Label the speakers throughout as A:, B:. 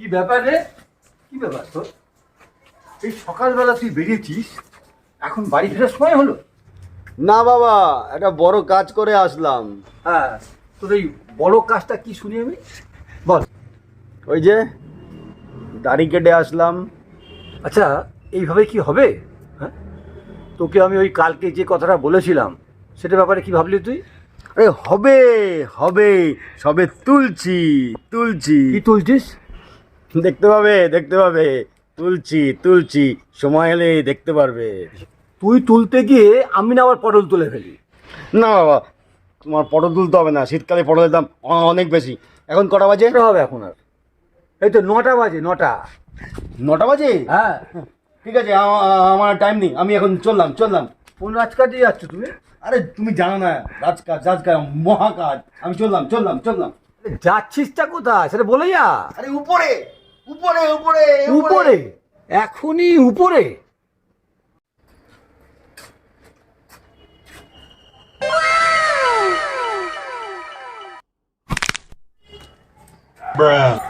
A: কি ব্যাপার রে? কি ব্যাপার তোর? এই সকালবেলা তুই বেরিয়েছিস এখন বাড়ি ফেরার সময় হলো?
B: না বাবা একটা বড় কাজ করে আসলাম।
A: হ্যাঁ তোর এই বড় কাজটা কি শুনি আমি? বল।
B: ওই যে দাড়ি কেটে আসলাম।
A: আচ্ছা এইভাবে কি হবে? হ্যাঁ? তোকে আমি ওই কালকে যে কথাটা বলেছিলাম সেটা ব্যাপারে কি ভাবলি তুই?
B: আরে হবে হবে সবে তুলছি তুলছি।
A: কি তুলছিস?
B: দেখতে পাবে দেখতে পাবে। তুলছি তুলছি। সময় হলে দেখতে পারবে।
A: তুই তুলতে গিয়ে আমি না আবার পটল তুলে ফেলি।
B: না বাবা তোমার পটল তুলতে হবে না। শীতকালে পটলের দাম অনেক বেশি। এখন কটা বাজে?
A: হবে এখন আর। এই তো নটা বাজে নটা।
B: নটা বাজে?
A: হ্যাঁ।
B: ঠিক আছে আমার টাইম নেই। আমি এখন চললাম চললাম।
A: কোন রাজকাজে যাচ্ছ তুমি?
B: আরে তুমি জানো না রাজকাজ রাজকাজ মহাকাজ। আমি চললাম চললাম চললাম।
A: যাচ্ছিসটা কোথায়? সেটা বলে যা।
B: আরে উপরে! উপরে উপরে
A: উপরে। এখনই উপরে।
B: উরি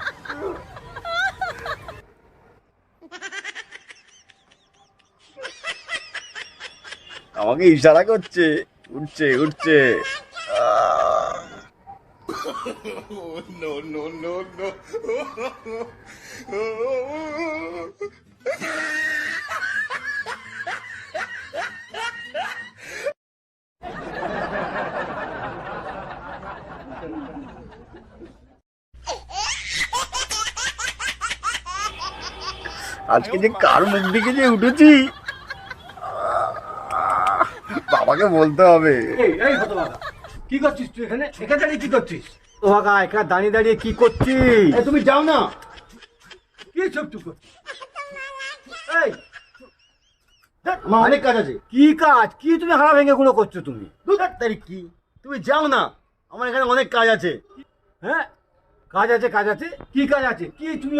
B: আমাকে ইশারা করছে। উঠছে উঠছে। আজকে যে কার মুখ দিকে যে উঠেছি? বাবাকে বলতে হবে।
A: এই এই হতভাগা। কি করছিস তুই এখানে? এখানে দাঁড়িয়ে কি করছিস? হতভাগা এখানে দাঁড়িয়ে দাঁড়িয়ে কি করছিস?
B: এ, তুমি যাও না।
A: কি চুপ চুপ করছিস? এই
B: আমার অনেক কাজ আছে।
A: কি কাজ? কি তুমি হারা ভেঙে গুলো করছ তুমি?
B: দু তারিখ কি? তুমি যাও না। আমার এখানে অনেক কাজ আছে।
A: হ্যাঁ? কাজ আছে কাজ আছে। কি কাজ আছে? কি তুমি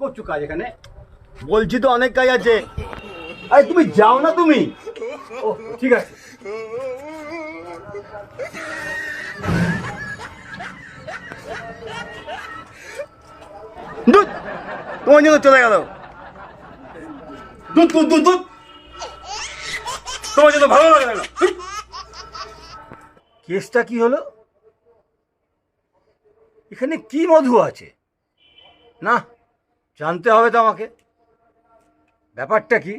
A: করছ কাজ এখানে?
B: বলছি তো অনেক কাজ আছে। আরে তুমি যাও না তুমি।
A: ও ঠিক আছে।
B: দুধ! তোমার জন্য চলে গেল। দুধ দুধ দুধ দুধ! তোমার জন্য ভালো লাগে না।
A: কেসটা কি হলো? এখানে কি মধু আছে? না, জানতে হবে তো আমাকে। ব্যাপারটা কি?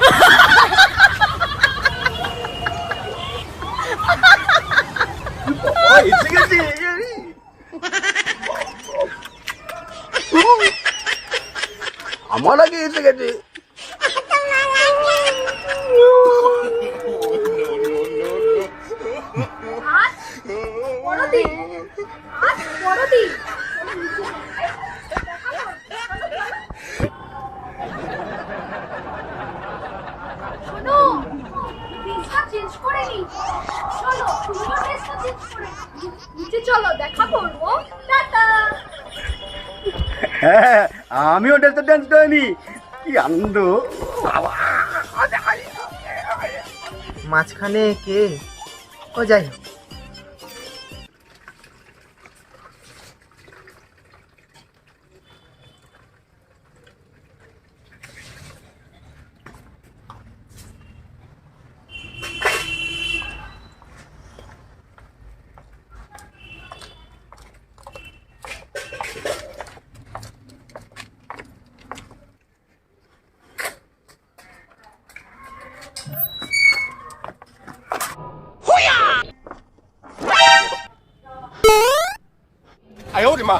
B: ও, এসে গেছে আমার আগে এসে গেছে
C: আজ বড়দিন চলো তুমিও ড্রেসটা চেঞ্জ করে নিই। নিচে চলো দেখা করব। টাটা।
B: হ্যাঁ আমিও করিনি কি আনন্দ। বাবা।
D: মাঝখানে কে? ও যাই হোক। মা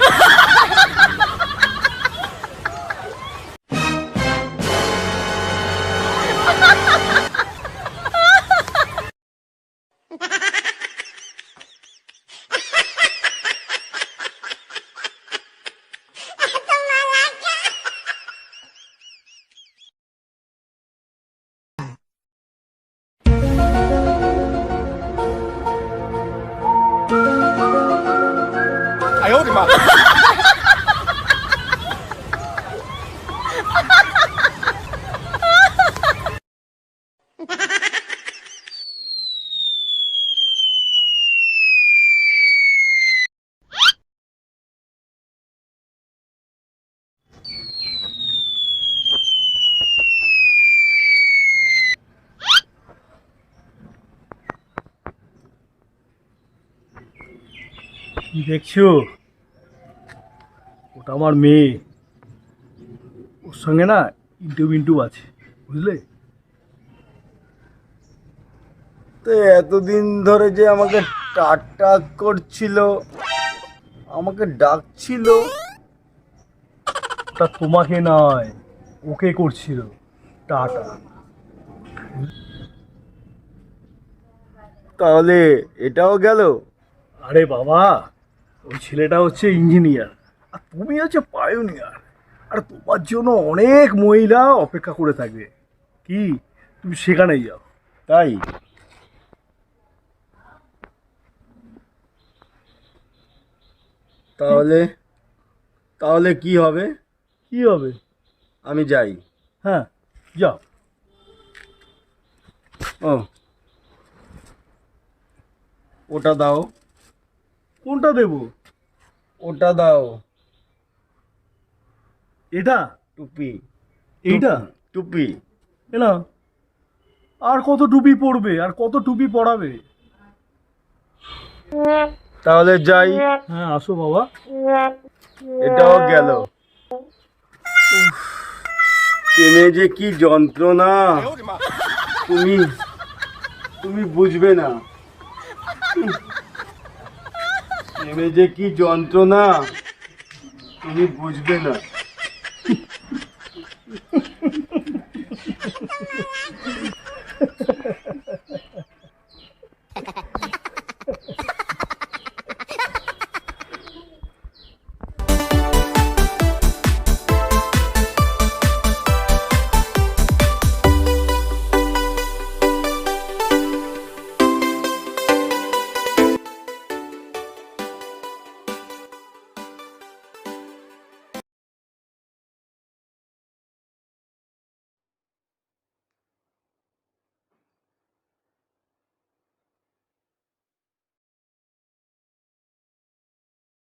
D: Ha ha ha!
E: কি দেখছ? ওটা আমার মেয়ে। ওর সঙ্গে না ইন্টু মিন্টু আছে বুঝলে?
B: তো এতদিন ধরে যে আমাকে টাটা করছিল আমাকে ডাকছিল
E: ওটা তোমাকে নয় ওকে করছিল। টাটা।
B: তাহলে এটাও গেল?
E: আরে বাবা! ওই ছেলেটা হচ্ছে ইঞ্জিনিয়ার। আর তুমি হচ্ছে পায়োনিয়ার আর তোমার জন্য অনেক মহিলা অপেক্ষা করে থাকবে কি? তুমি সেখানেই যাও।
B: তাই? তাহলে তাহলে কি হবে?
E: কি হবে?
B: আমি যাই।
E: হ্যাঁ যাও।
B: ও। ওটা দাও।
E: কোনটা দেবো?
B: ওটা দাও।
E: এটা?
B: টুপি।
E: এইটা?
B: টুপি।
E: এ না আর কত টুপি পড়বে? আর কত টুপি পড়াবে?
B: তাহলে যাই।
E: হ্যাঁ আসো বাবা।
B: এটাও গেল। ট্রেনে যে কি যন্ত্রণা। তুমি তুমি বুঝবে না। এমে যে কি যন্ত্রণা? তুমি বুঝবে না।